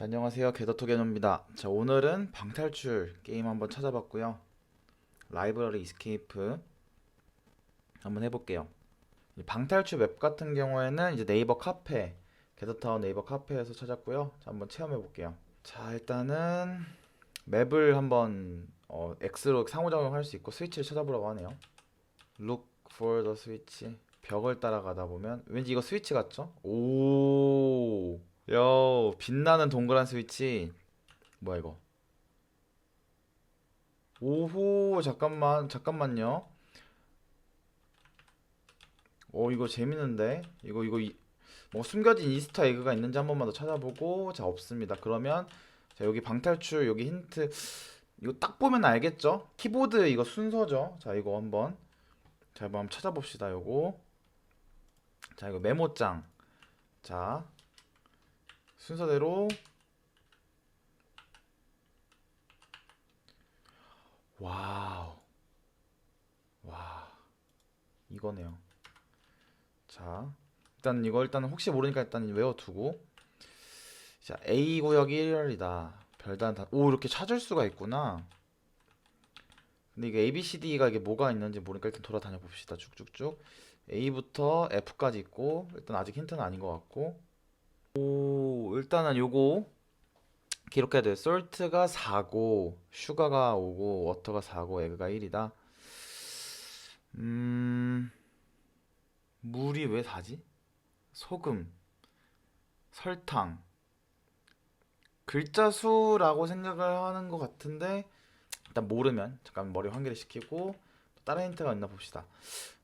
자, 안녕하세요. 게더토게노입니다. 자, 오늘은 방탈출 게임 한번 찾아봤고요. 라이브러리 이스케이프 한번 해볼게요. 이 방탈출 맵 같은 경우에는 이제 네이버 카페, 게더타운 네이버 카페에서 찾았고요. 자, 한번 체험해볼게요. 자, 일단은 맵을 한번 어, X로 상호작용할 수 있고 스위치를 찾아보라고 하네요. Look for the switch. 벽을 따라가다 보면 왠지 이거 스위치 같죠? 오, 야, 빛나는 동그란 스위치. 뭐야 이거? 오호, 잠깐만, 잠깐만요. 오, 이거 재밌는데? 이거 이거 이- 뭐 숨겨진 이스터 에그가 있는지 한 번만 더 찾아보고 자 없습니다. 그러면 자 여기 방탈출 여기 힌트 이거 딱 보면 알겠죠? 키보드 이거 순서죠. 자 이거 한번 자 한번 찾아봅시다. 요거 자 이거 메모장 자 순서대로. 와우. 와. 이거네요. 자 일단 이거 일단 혹시 모르니까 일단 외워두고. 자 A 구역 1열이다. 별단 다... 오 이렇게 찾을 수가 있구나. 근데 이게 A, B, C, D가 이게 뭐가 있는지 모르니까 일단 돌아다녀 봅시다. 쭉쭉쭉. A부터 F까지 있고 일단 아직 힌트는 아닌 것 같고 오 일단은 요거 기록해야 돼요 솔트가 4고 슈가가 5고 워터가 4고 에그가 1이다 음 물이 왜 4지? 소금, 설탕, 글자 수라고 생각을 하는 것 같은데 일단 모르면 잠깐 머리 환기를 시키고 또 다른 힌트가 있나 봅시다.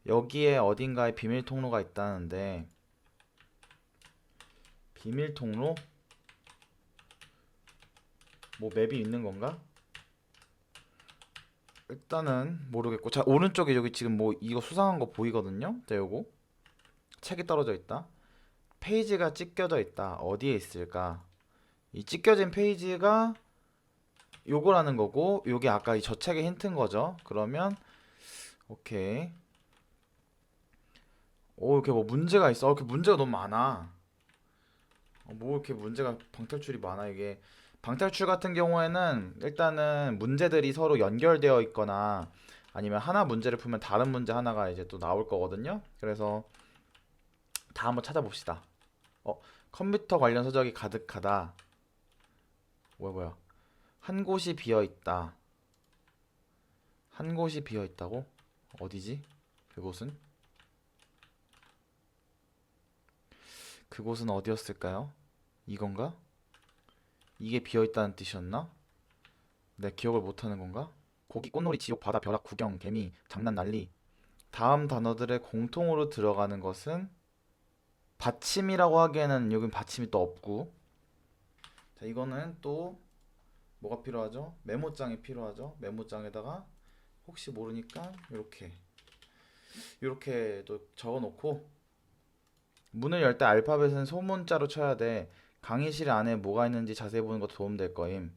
여기에 어딘가에 비밀 통로가 있다는데 비밀 통로? 뭐 맵이 있는 건가? 일단은 모르겠고 자 오른쪽에 여기 지금 뭐 이거 수상한 거 보이거든요? 자 요거 책이 떨어져 있다. 페이지가 찢겨져 있다. 어디에 있을까? 이 찢겨진 페이지가 요거라는 거고, 요게 아까 이 저 책의 힌트인 거죠. 그러면 오케이. 오, 이렇게 뭐 문제가 있어. 어, 이렇게 문제가 너무 많아. 어, 뭐 이렇게 문제가 방탈출이 많아 이게. 방탈출 같은 경우에는 일단은 문제들이 서로 연결되어 있거나 아니면 하나 문제를 풀면 다른 문제 하나가 이제 또 나올 거거든요. 그래서 다 한번 찾아봅시다. 어, 컴퓨터 관련 서적이 가득하다. 뭐야, 뭐야. 한 곳이 비어 있다. 한 곳이 비어 있다고? 어디지? 그곳은? 그곳은 어디였을까요? 이건가? 이게 비어 있다는 뜻이었나? 내 기억을 못하는 건가? 고기, 꽃놀이, 지옥, 바다, 벼락, 구경, 개미, 장난, 난리. 다음 단어들의 공통으로 들어가는 것은 받침이라고 하기에는 여긴 받침이 또 없고 자 이거는 또 뭐가 필요하죠? 메모장이 필요하죠? 메모장에다가 혹시 모르니까 이렇게 이렇게 또 적어놓고 문을 열 때 알파벳은 소문자로 쳐야 돼 강의실 안에 뭐가 있는지 자세히 보는 것도 도움될 거임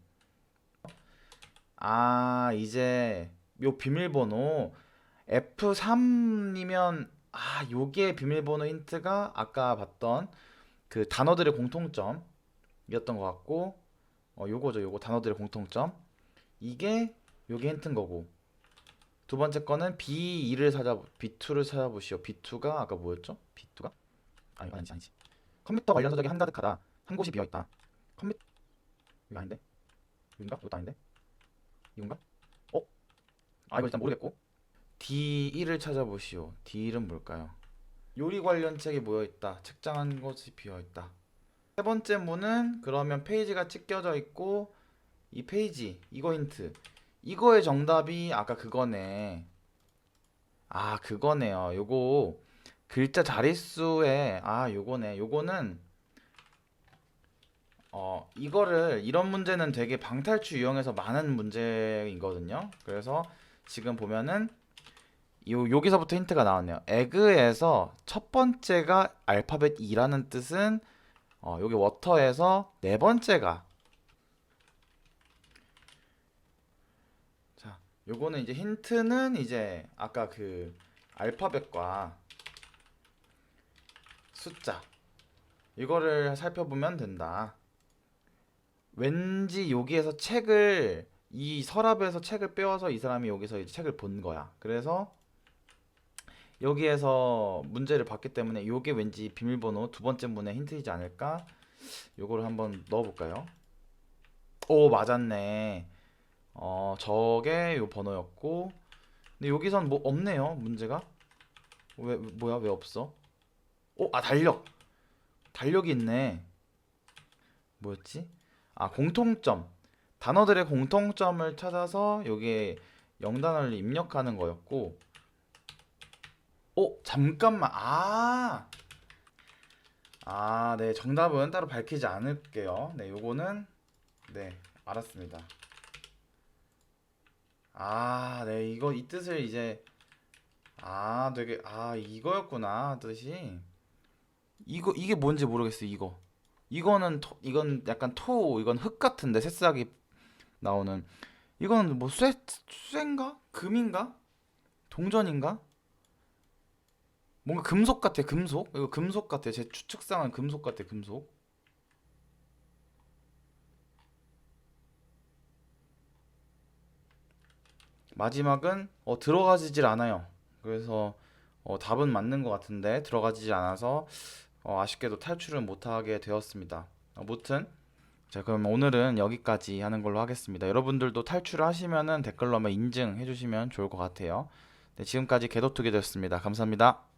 아 이제 요 비밀번호 F3이면 아, 요게 비밀번호 힌트가 아까 봤던 그 단어들의 공통점이었던 것 같고, 어, 요거죠, 요거 단어들의 공통점. 이게 요게 힌트인 거고. 두 번째 거는 B2를 찾아, B2를 찾아보시오. B2가 아까 뭐였죠? B2가? 아니, 아니지, 아니지. 컴퓨터 관련 서적이 한가득하다. 한 곳이 비어 있다. 컴퓨터, 이거 아닌데? 이건가? 이것도 아닌데? 이건가? 어? 아, 이거 일단 모르겠고. D1을 찾아보시오. D1은 뭘까요? 요리 관련 책이 모여 있다. 책장 한 곳이 비어 있다. 세 번째 문은 그러면 페이지가 찢겨져 있고 이 페이지 이거 힌트. 이거의 정답이 아까 그거네. 아, 그거네요. 요거 글자 자릿수에 아, 요거네. 요거는 어, 이거를 이런 문제는 되게 방탈출 유형에서 많은 문제이거든요. 그래서 지금 보면은 요, 여기서부터 힌트가 나왔네요. 에그에서 첫 번째가 알파벳 2라는 뜻은 어, 여기 워터에서 네 번째가 자, 요거는 이제 힌트는 이제 아까 그 알파벳과 숫자 이거를 살펴보면 된다. 왠지 여기에서 책을 이 서랍에서 책을 빼와서 이 사람이 여기서 이제 책을 본 거야. 그래서 여기에서 문제를 봤기 때문에 요게 왠지 비밀번호 두 번째 문의 힌트이지 않을까? 요거를 한번 넣어볼까요? 오 맞았네. 어 저게 요 번호였고 근데 여기선 뭐 없네요 문제가 왜 뭐야 왜 없어? 오 아 달력 달력이 있네. 뭐였지? 아 공통점 단어들의 공통점을 찾아서 여기에 영단어를 입력하는 거였고 오 잠깐만 아 아, 네, 정답은 따로 밝히지 않을게요. 네, 요거는 네, 알았습니다. 아, 네, 이거 이 뜻을 이제 아, 되게 아, 이거였구나, 뜻이. 이거 이게 뭔지 모르겠어, 이거. 이거는 토, 이건 약간 토, 이건 흙 같은데 새싹이 나오는. 이거는 뭐 쇠, 쇠인가? 금인가? 동전인가? 뭔가 금속 같아, 금속. 이거 금속 같아. 제 추측상은 금속 같아, 금속. 마지막은 어, 들어가지질 않아요. 그래서 어, 답은 맞는 것 같은데 들어가지지 않아서 어, 아쉽게도 탈출을 못하게 되었습니다. 아무튼 자 그럼 오늘은 여기까지 하는 걸로 하겠습니다. 여러분들도 탈출을 하시면은 댓글로 한번 인증해 주시면 좋을 것 같아요. 네, 지금까지 개도투게였습니다. 감사합니다.